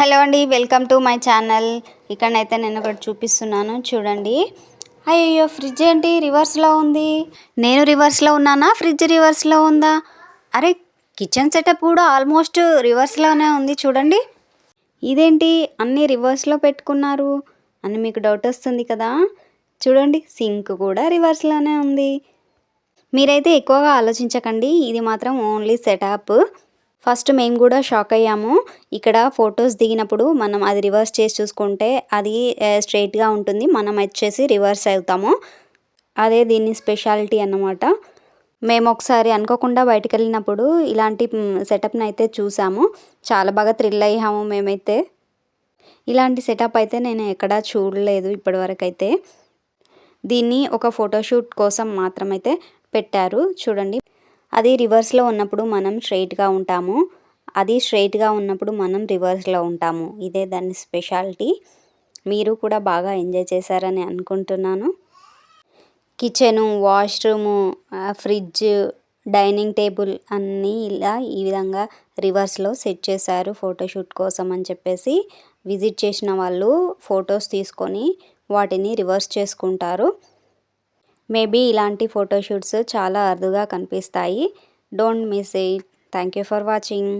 Hello అండి welcome to my channel. ఇక్కడనైతే నేను ఒకటి చూపిస్తున్నాను చూడండి. అయ్యో ఫ్రిడ్జ్ ఏంటి? రివర్స్లో ఉంది. నేను రివర్స్లో ఉన్నానా? ఫ్రిడ్జ్ రివర్స్లో ఉందా? అరే కిచెన్ సెటప్ కూడా ఆల్మోస్ట్ రివర్స్లోనే ఉంది చూడండి. ఇదేంటి? అన్నీ రివర్స్లో పెట్టుకున్నారు అని మీకు డౌట్ వస్తుంది కదా? చూడండి సింక్ కూడా రివర్స్లోనే ఉంది. మీరైతే ఎక్కువగా ఆలోచించకండి ఇది మాత్రం ఓన్లీ సెటప్. ఫస్ట్ మేము కూడా షాక్ అయ్యాము. ఇక్కడ ఫొటోస్ దిగినప్పుడు మనం అది రివర్స్ చేసి చూసుకుంటే అది స్ట్రైట్గా ఉంటుంది. మనం వచ్చేసి రివర్స్ అవుతాము. అదే దీని స్పెషాలిటీ అన్నమాట. మేము ఒకసారి అనుకోకుండా బయటికి వెళ్ళినప్పుడు ఇలాంటి సెటప్ని అయితే చూసాము. చాలా బాగా థ్రిల్ అయ్యాము మేమైతే. ఇలాంటి సెటప్ అయితే నేను ఎక్కడా చూడలేదు ఇప్పటివరకు అయితే దీన్ని ఒక ఫోటోషూట్ కోసం మాత్రమైతే పెట్టారు. చూడండి. అది రివర్స్లో ఉన్నప్పుడు మనం స్ట్రైట్గా ఉంటాము. అది స్ట్రైట్గా ఉన్నప్పుడు మనం రివర్స్లో ఉంటాము. ఇదే దాని స్పెషాలిటీ. మీరు కూడా బాగా ఎంజాయ్ చేశారని అనుకుంటున్నాను. Kitchen washroom fridge dining table అన్నీ ఇలా ఈ విధంగా రివర్స్లో సెట్ చేశారు ఫోటోషూట్ కోసం అని చెప్పేసి. విజిట్ చేసిన వాళ్ళు ఫొటోస్ తీసుకొని వాటిని రివర్స్ చేసుకుంటారు. మేబీ ఇలాంటి ఫోటోషూట్స్ చాలా అరుదుగా కనిపిస్తాయి. Don't miss it thank you for watching